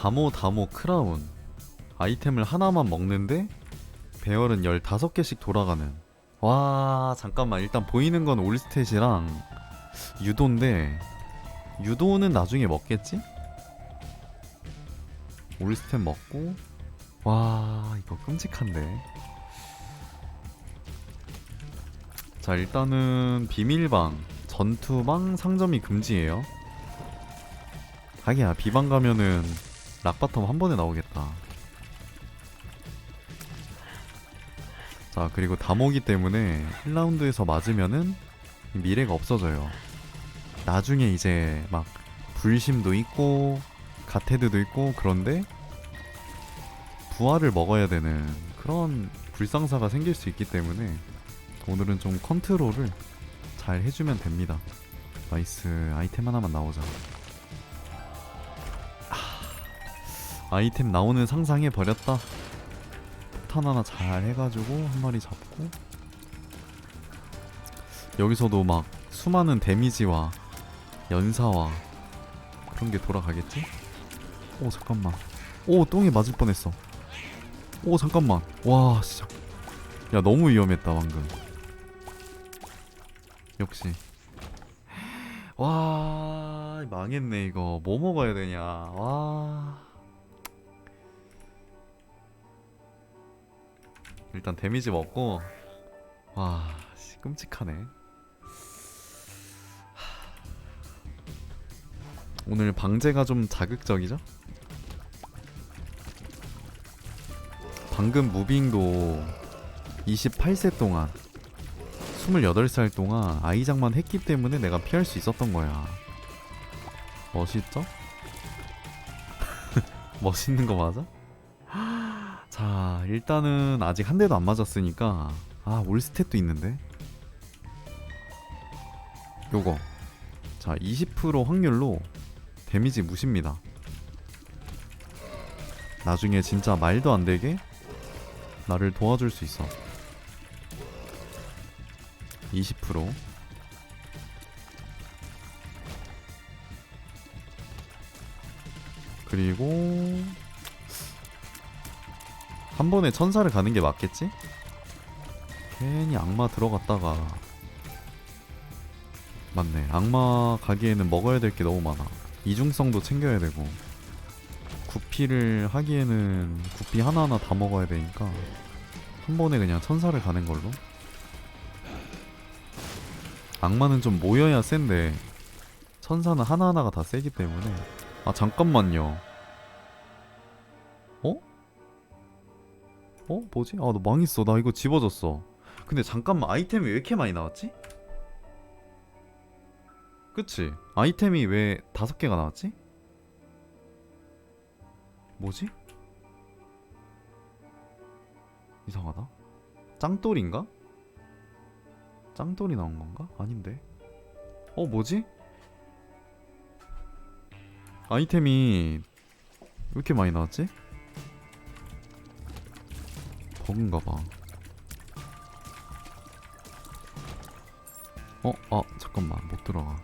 다모 다모 크라운. 아이템을 하나만 먹는데 배열은 15개씩 돌아가는. 와 잠깐만. 일단 보이는 건 올스탯이랑 유도인데 유도는 나중에 먹겠지? 올스탯 먹고. 와 이거 끔찍한데. 자 일단은 비밀방. 전투방 상점이 금지예요. 하기야 비방 가면은 락바텀 한 번에 나오겠다. 자 그리고 다모기 때문에 1라운드에서 맞으면은 미래가 없어져요. 나중에 이제 막 불심도 있고 가테드도 있고 그런데 부활을 먹어야 되는 그런 불상사가 생길 수 있기 때문에 오늘은 좀 컨트롤을 잘 해주면 됩니다. 나이스. 아이템 하나만 나오자 아, 아이템 나오는 상상해 버렸다. 폭탄 하나 잘 해가지고 한 마리 잡고. 여기서도 막 수많은 데미지와 연사와 그런 게 돌아가겠지? 오 잠깐만. 오 똥에 맞을 뻔했어. 오 잠깐만. 와 진짜. 야 너무 위험했다 방금. 역시. 와 망했네 이거. 뭐 먹어야 되냐? 와 일단 데미지 먹고 와 씨, 끔찍하네 오늘 방제가 좀 자극적이죠? 방금 무빙도 28세 동안 28살 동안 아이작만 했기 때문에 내가 피할 수 있었던 거야. 멋있죠? 멋있는 거 맞아? 자, 일단은 아직 한 대도 안 맞았으니까 아, 올스탯도 있는데. 요거. 자, 20% 확률로 데미지 무십니다. 나중에 진짜 말도 안 되게 나를 도와줄 수 있어. 20% 그리고 한 번에 천사를 가는 게 맞겠지? 괜히 악마 들어갔다가. 맞네. 악마 가기에는 먹어야 될 게 너무 많아. 이중성도 챙겨야 되고. 구피를 하기에는 구피 하나하나 다 먹어야 되니까 한 번에 그냥 천사를 가는 걸로? 악마는 좀 모여야 센데 천사는 하나하나가 다 세기 때문에. 아 잠깐만요 어? 뭐지? 아 나 망했어 나 이거 집어졌어 근데 잠깐만 아이템이 왜 이렇게 많이 나왔지? 그치? 아이템이 왜 다섯 개가 나왔지? 뭐지? 이상하다 짱돌인가? 짱돌이 나온 건가? 아닌데. 어, 뭐지? 아이템이 왜 이렇게 많이 나왔지? 버그인가 봐. 어, 아, 잠깐만. 못 들어가.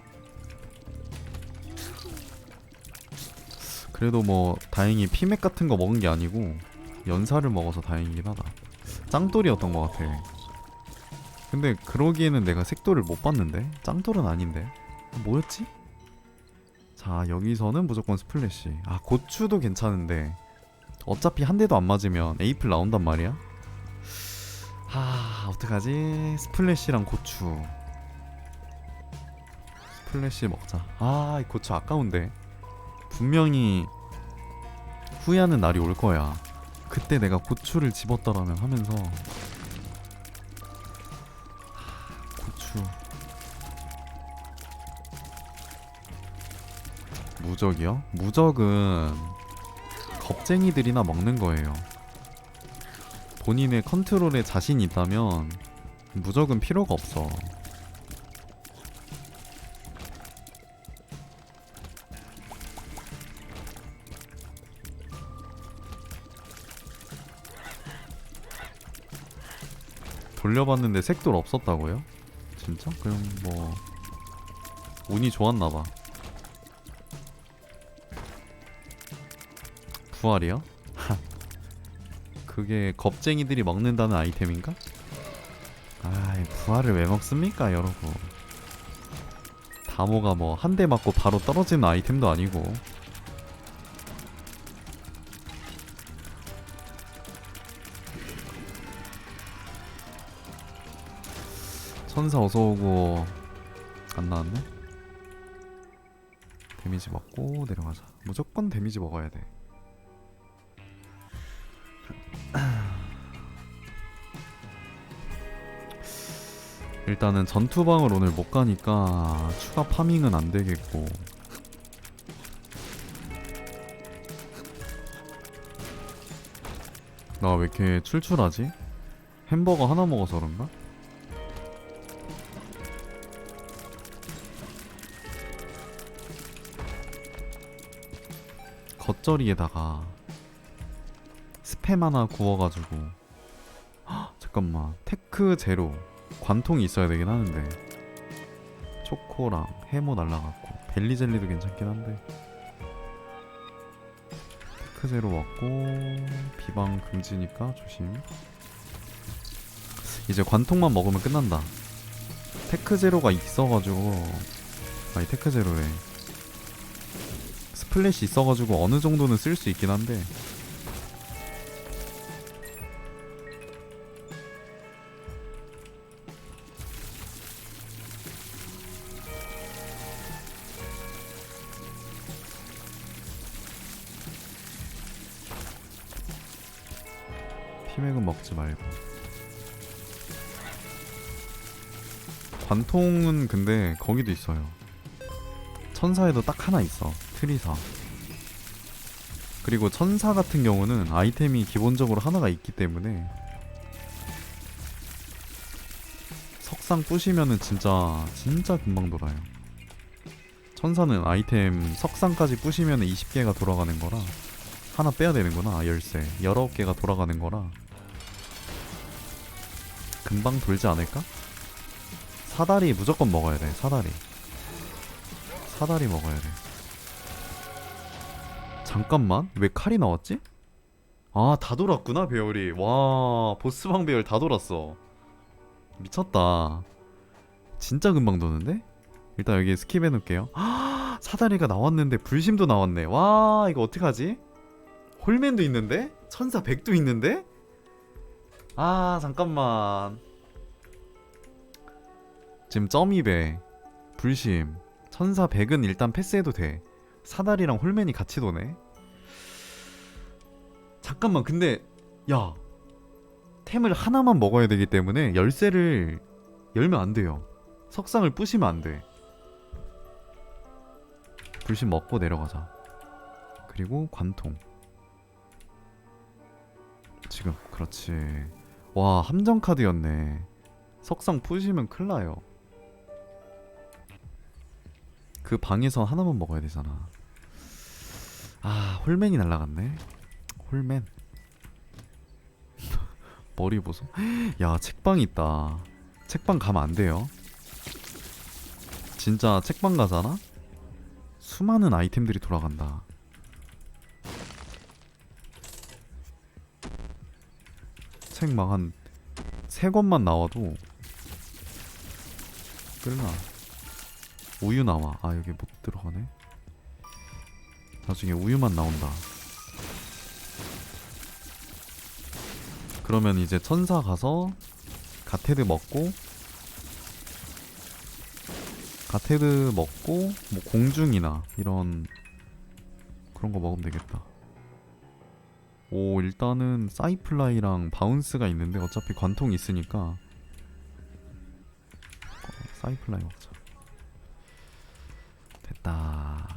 그래도 뭐 다행히 피맥 같은 거 먹은 게 아니고 연사를 먹어서 다행이긴 하다. 짱돌이었던 것 같아. 근데 그러기에는 내가 색돌을 못 봤는데 짱돌은 아닌데 뭐였지? 자 여기서는 무조건 스플래시 아 고추도 괜찮은데 어차피 한 대도 안 맞으면 에이플 나온단 말이야 하 어떡하지? 스플래시랑 고추. 스플래시 먹자. 아 이 고추 아까운데. 분명히 후회하는 날이 올 거야. 그때 내가 고추를 집었더라면 하면서. 고추. 무적이요? 무적은 겁쟁이들이나 먹는 거예요. 본인의 컨트롤에 자신이 있다면 무적은 필요가 없어. 돌려봤는데 색돌 없었다고요? 진짜? 그럼 뭐 운이 좋았나봐. 부활이요? 하. 그게 겁쟁이들이 먹는다는 아이템인가? 아이 부활을 왜 먹습니까 여러분 다모가 뭐 한 대 맞고 바로 떨어지는 아이템도 아니고 천사 어서오고 안 나왔네? 데미지 먹고 내려가자 무조건 데미지 먹어야 돼 일단은 전투방을 오늘 못 가니까 추가 파밍은 안 되겠고 나 왜 이렇게 출출하지? 햄버거 하나 먹어서 그런가? 겉절이에다가 스팸 하나 구워가지고 헉, 잠깐만 테크 제로 관통이 있어야 되긴 하는데. 초코랑 해모 날라갔고 벨리 젤리도 괜찮긴 한데. 테크 제로 먹고 비방 금지니까 조심. 이제 관통만 먹으면 끝난다. 테크 제로가 있어가지고 아니 테크 제로에 스플래시 있어가지고 어느 정도는 쓸 수 있긴 한데 피맥은 먹지 말고. 관통은 근데 거기도 있어요. 천사에도 딱 하나 있어. 트리사. 그리고 천사 같은 경우는 아이템이 기본적으로 하나가 있기 때문에 석상 부시면은 진짜 진짜 금방 돌아요. 천사는 아이템 석상까지 부시면은 20개가 돌아가는 거라 하나 빼야 되는구나 열쇠. 19개가 돌아가는 거라 금방 돌지 않을까? 사다리 무조건 먹어야 돼 사다리 사다리 먹어야 돼 잠깐만 왜 칼이 나왔지? 아 다 돌았구나 배열이 와 보스방 배열 다 돌았어 미쳤다 진짜 금방 도는데? 일단 여기 스킵해 놓을게요 사다리가 나왔는데 불심도 나왔네 와 이거 어떡하지? 홀맨도 있는데? 천사 백도 있는데? 아 잠깐만. 지금 점입에 불심 천사 백은 일단 패스해도 돼. 사다리랑 홀맨이 같이 도네. 잠깐만 근데 야. 템을 하나만 먹어야 되기 때문에 열쇠를 열면 안 돼요. 석상을 부시면 안돼. 불심 먹고 내려가자. 그리고 관통. 지금 그렇지 와 함정 카드였네. 석상 부시면 큰일 나요. 그 방에서 하나만 먹어야 되잖아. 아 홀맨이 날라갔네. 홀맨. 머리 보소. 야 책방 있다. 책방 가면 안 돼요? 진짜 책방 가잖아? 수많은 아이템들이 돌아간다 책막한 세 권만 나와도 끌나. 우유 나와. 아 여기 못 들어가네. 나중에 우유만 나온다. 그러면 이제 천사 가서 가테드 먹고 가테드 먹고 뭐 공중이나 이런 그런 거 먹으면 되겠다 오 일단은 사이플라이랑 바운스가 있는데 어차피 관통이 있으니까. 어, 사이플라이 먹자. 됐다.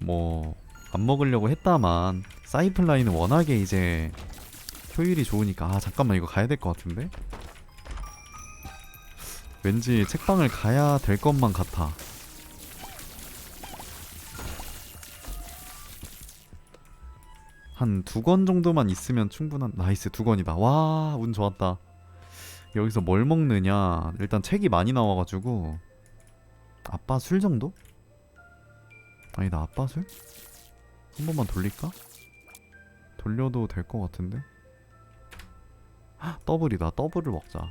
뭐 안 먹으려고 했다만 사이플라이는 워낙에 이제 효율이 좋으니까 아 잠깐만 이거 가야 될 것 같은데? 왠지 책방을 가야 될 것만 같아 한 두 권 정도만 있으면 충분한 나이스 두 권이다. 와 운 좋았다. 여기서 뭘 먹느냐? 일단 책이 많이 나와가지고. 아빠 술 정도? 아니다 아빠 술? 한 번만 돌릴까? 돌려도 될 것 같은데? 헉, 더블이다. 더블을 먹자.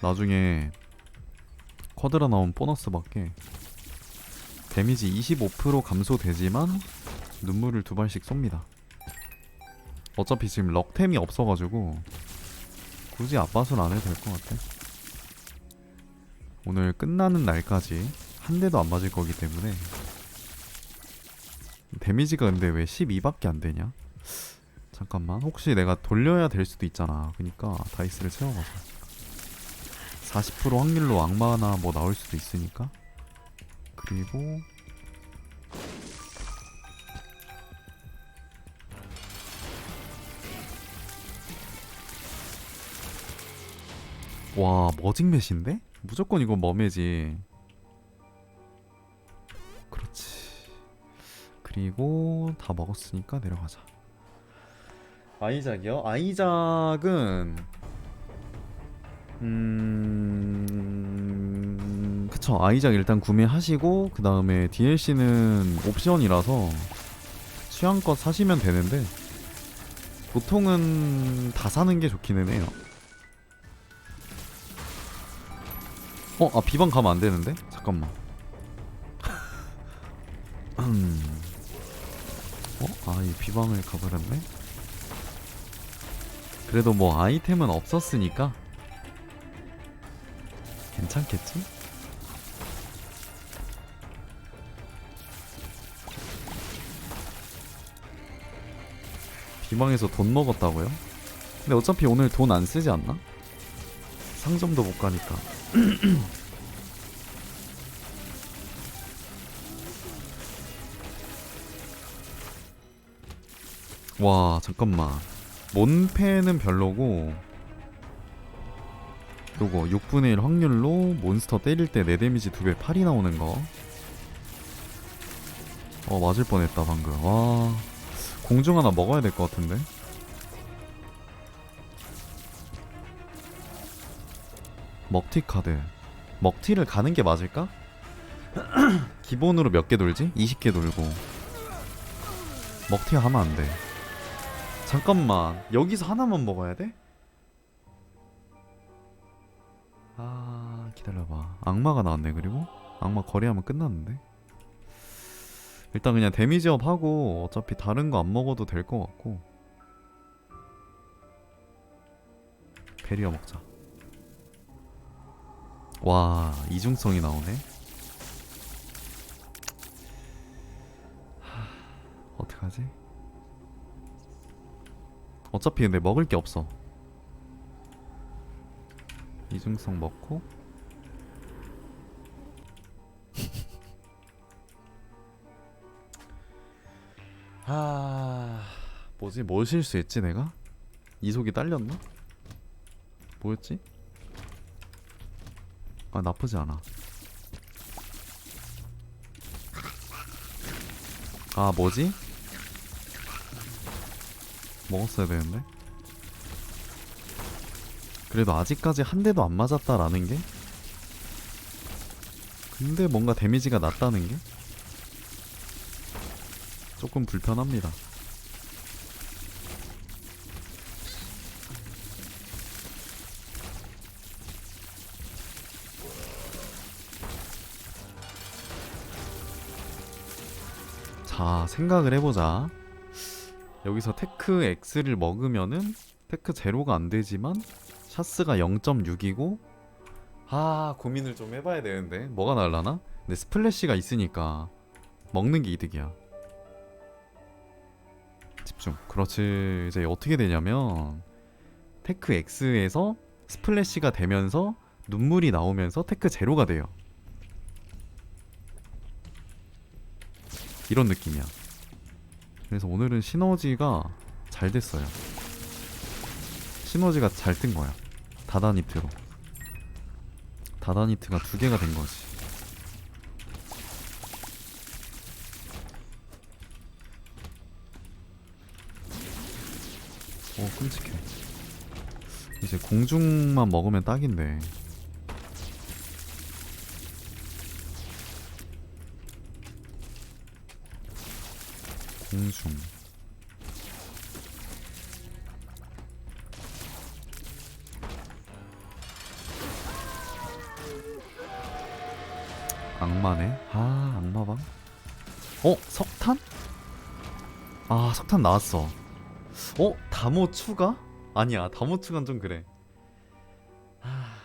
나중에 쿼드라 나온 보너스 밖에. 데미지 25% 감소되지만 눈물을 두 발씩 쏩니다. 어차피 지금 럭템이 없어가지고 굳이 압바술 안 해도 될 것 같아. 오늘 끝나는 날까지 한 대도 안 맞을 거기 때문에 데미지가 근데 왜 12밖에 안 되냐? 잠깐만. 혹시 내가 돌려야 될 수도 있잖아. 그니까 다이스를 채워가자 40% 확률로 악마나 뭐 나올 수도 있으니까. 그리고 와 머직맷인데? 무조건 이건 머매지. 그렇지. 그리고 다 먹었으니까 내려가자. 아이작이요? 아이작은 음 그쵸. 아이작 일단 구매하시고 그 다음에 DLC는 옵션이라서 취향껏 사시면 되는데 보통은 다 사는 게 좋기는 해요 어? 아 비방 가면 안 되는데? 잠깐만 음. 어? 아, 이 비방을 가버렸네? 그래도 뭐 아이템은 없었으니까 괜찮겠지? 비방에서 돈 먹었다고요? 근데 어차피 오늘 돈 안 쓰지 않나? 상점도 못 가니까 와 잠깐만 몬패는 별로고 요거 6분의 1 확률로 몬스터 때릴 때 내 데미지 2배 8이 나오는 거. 어 맞을 뻔했다 방금. 와 공중 하나 먹어야 될 것 같은데. 먹튀 카드. 먹튀를 가는 게 맞을까? 기본으로 몇 개 돌지? 20개 돌고. 먹튀 하면 안 돼. 잠깐만 여기서 하나만 먹어야 돼? 아 기다려봐 악마가 나왔네 그리고 악마 거래하면 끝났는데 일단 그냥 데미지업 하고 어차피 다른 거 안 먹어도 될 것 같고 베리어 먹자 와 이중성이 나오네. 하, 어떡하지? 어차피 근데 먹을 게 없어. 이중성 먹고. 아 뭐지? 뭘 실수했지 내가? 이속이 딸렸나? 뭐였지 아 나쁘지 않아. 아 뭐지? 먹었어야 되는데? 그래도 아직까지 한 대도 안 맞았다라는 게? 근데 뭔가 데미지가 낮다는 게? 조금 불편합니다 생각을 해보자. 여기서 테크 X를 먹으면은 테크 제로가 안 되지만 샤스가 0.6이고 아 고민을 좀 해봐야 되는데 뭐가 날라나? 근데 스플래시가 있으니까 먹는 게 이득이야. 집중. 그렇지. 이제 어떻게 되냐면 테크 X에서 스플래시가 되면서 눈물이 나오면서 테크 제로가 돼요. 이런 느낌이야 그래서 오늘은 시너지가 잘 됐어요. 시너지가 잘 뜬 거야. 다다니트로. 다다니트가 두 개가 된 거지. 오, 끔찍해. 이제 공중만 먹으면 딱인데. 신숭 악마네 아 악마방 어? 석탄? 아 석탄 나왔어 어? 다모 추가? 아니야 다모 추가는 좀 그래 아,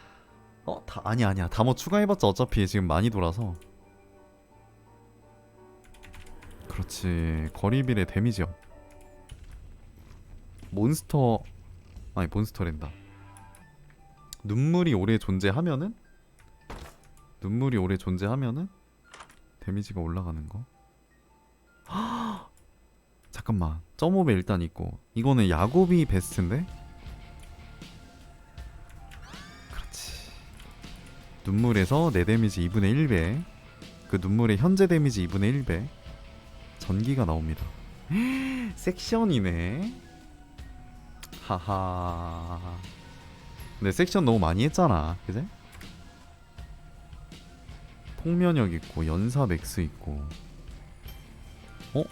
어? 다, 아니야 아니야 다모 추가해봤자 어차피 지금 많이 돌아서 그렇지. 거리비례 데미지업 몬스터 아니 몬스터랜다. 눈물이 오래 존재하면은? 눈물이 오래 존재하면은 데미지가 올라가는 거? 잠깐만. 점오배 일단 있고. 이거는 야곱이 베스트인데? 그렇지. 눈물에서 내 데미지 2분의 1배. 그 눈물의 현재 데미지 2분의 1배 전기가 나옵니다. 섹션이네. 하하. 근데 섹션 너무 많이 했잖아. 그제? 폭면역 있고 연사 맥스 있고. 어?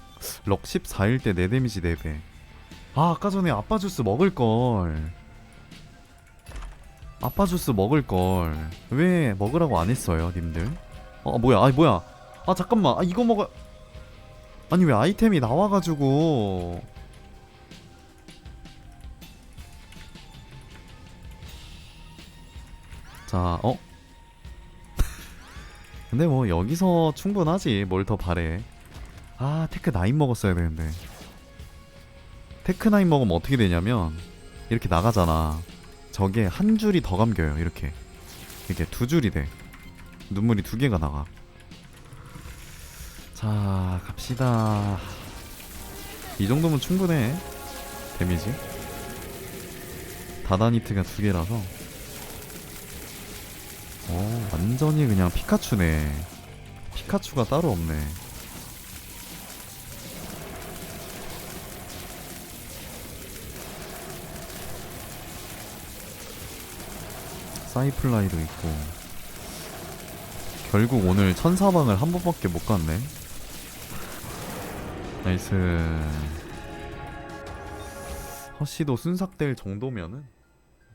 럭 14일 때 내 데미지 4배. 아 아까 전에 아빠 주스 먹을걸. 아빠 주스 먹을걸. 왜 먹으라고 안 했어요 님들? 어 뭐야? 아 뭐야? 아 잠깐만. 아 이거 먹어 아니 왜 아이템이 나와가지고. 자 어? 근데 뭐 여기서 충분하지. 뭘 더 바래. 아 테크 9 먹었어야 되는데. 테크 9 먹으면 어떻게 되냐면 이렇게 나가잖아. 저게 한 줄이 더 감겨요 이렇게. 이렇게 두 줄이 돼. 눈물이 두 개가 나가 자 갑시다. 이 정도면 충분해. 데미지. 다다니트가 두 개라서. 어 완전히 그냥 피카츄네. 피카츄가 따로 없네. 사이플라이도 있고. 결국 오늘 천사방을 한 번밖에 못 갔네 나이스. 허쉬도 순삭될 정도면은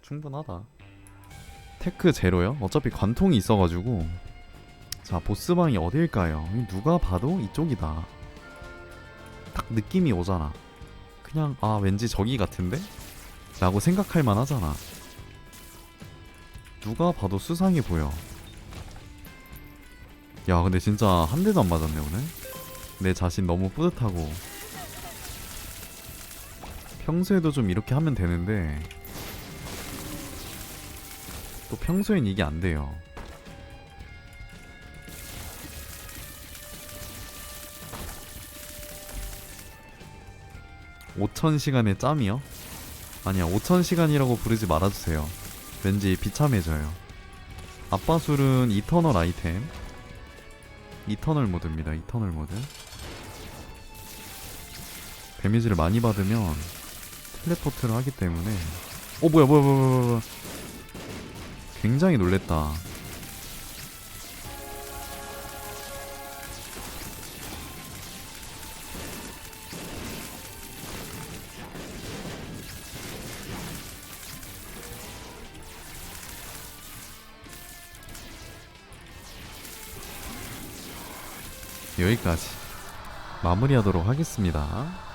충분하다. 테크 제로요? 어차피 관통이 있어가지고. 자 보스방이 어딜까요? 누가 봐도 이쪽이다. 딱 느낌이 오잖아. 그냥 아 왠지 저기 같은데? 라고 생각할 만하잖아. 누가 봐도 수상해 보여. 야 근데 진짜 한 대도 안 맞았네 오늘 내 자신 너무 뿌듯하고. 평소에도 좀 이렇게 하면 되는데 또 평소엔 이게 안 돼요. (5천) 시간의 짬이요? 아니야 (5천) 시간이라고 부르지 말아주세요. 왠지 비참해져요. 아빠 술은 이터널 아이템? 이터널 모드입니다 이터널 모드 데미지를 많이 받으면 텔레포트를 하기 때문에 어 뭐야 뭐야 뭐야 뭐야, 뭐야. 굉장히 놀랬다. 여기까지 마무리하도록 하겠습니다.